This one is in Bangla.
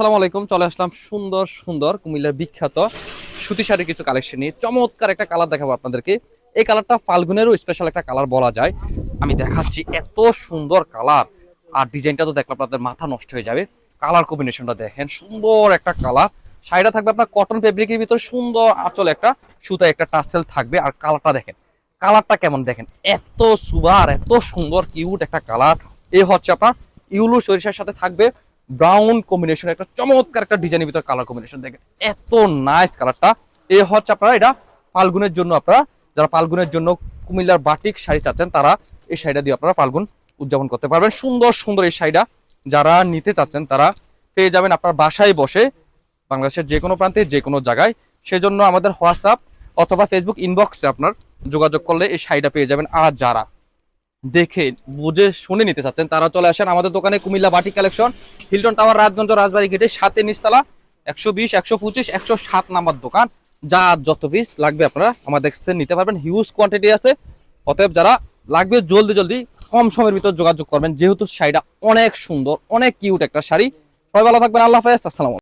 আসসালামু আলাইকুম, চলে আসলাম সুন্দর সুন্দর কুমিল্লার বিখ্যাত সুতি শাড়ির কিছু কালেকশন নিয়ে চমৎকার একটা কালার দেখাবো আপনাদেরকে। এই কালারটা ফাল্গুনেরও স্পেশাল একটা কালার বলা যায়। আমি দেখাচ্ছি এত সুন্দর কালার আর ডিজাইনটা তো দেখলে আপনাদের মাথা নষ্ট হয়ে যাবে। কালার কম্বিনেশনটা দেখেন, সুন্দর একটা কালার শাড়িটা থাকবে আপনার কটন ফেব্রিকের ভিতরে, সুন্দর আঁচল একটা সুতায় একটা টাসেল থাকবে। আর কালারটা দেখেন কালারটা কেমন দেখেন? এত সুবার এত সুন্দর কিউট একটা কালার এ হচ্ছে আপনার ইউলু সরিষার সাথে থাকবে। ব্রাউন কম্বিনেশন একটা চমৎকার একটা ডিজাইনের ভিতর কালার কম্বিনেশন দেখেন। এত নাইস কালারটা এ হচ্ছে আপনারা এটা ফাল্গুনের জন্য আপনারা, যারা ফাল্গুনের জন্য কুমিল্লার বাটিক শাড়ি চাচ্ছেন, তারা এই শাড়িটা দিয়ে আপনারা ফাল্গুন উদযাপন করতে পারবেন। সুন্দর সুন্দর এই শাড়িটা যারা নিতে চাচ্ছেন, তারা পেয়ে যাবেন আপনার বাসায় বসে, বাংলাদেশের যে কোনো প্রান্তে যে কোনো জায়গায়। সেজন্য আমাদের হোয়াটসঅ্যাপ অথবা ফেসবুক ইনবক্সে আপনার যোগাযোগ করলে এই শাড়িটা পেয়ে যাবেন। আর যারা দেখে বুঝে শুনে নিতে চাচ্ছেন। তারা চলে আসেন আমাদের দোকানে Cumilla batik collection, Hilton tower, Rajganj, Rajbari গেটে সাথে নিচতলা, একশো বিশ, একশো পঁচিশ, একশো সাত নাম্বার দোকান। যা যত পিস লাগবে আপনারা আমাদের কাছে নিতে পারবেন। হিউজ কোয়ান্টিটি আছে। অতএব যারা লাগবে জলদি জলদি, কম সময়ের ভিতর যোগাযোগ করবেন। যেহেতু শাড়িটা অনেক সুন্দর, অনেক কিউট একটা শাড়ি। সবাই ভালো থাকবেন। আল্লাহ হাফেজ। আসসালাম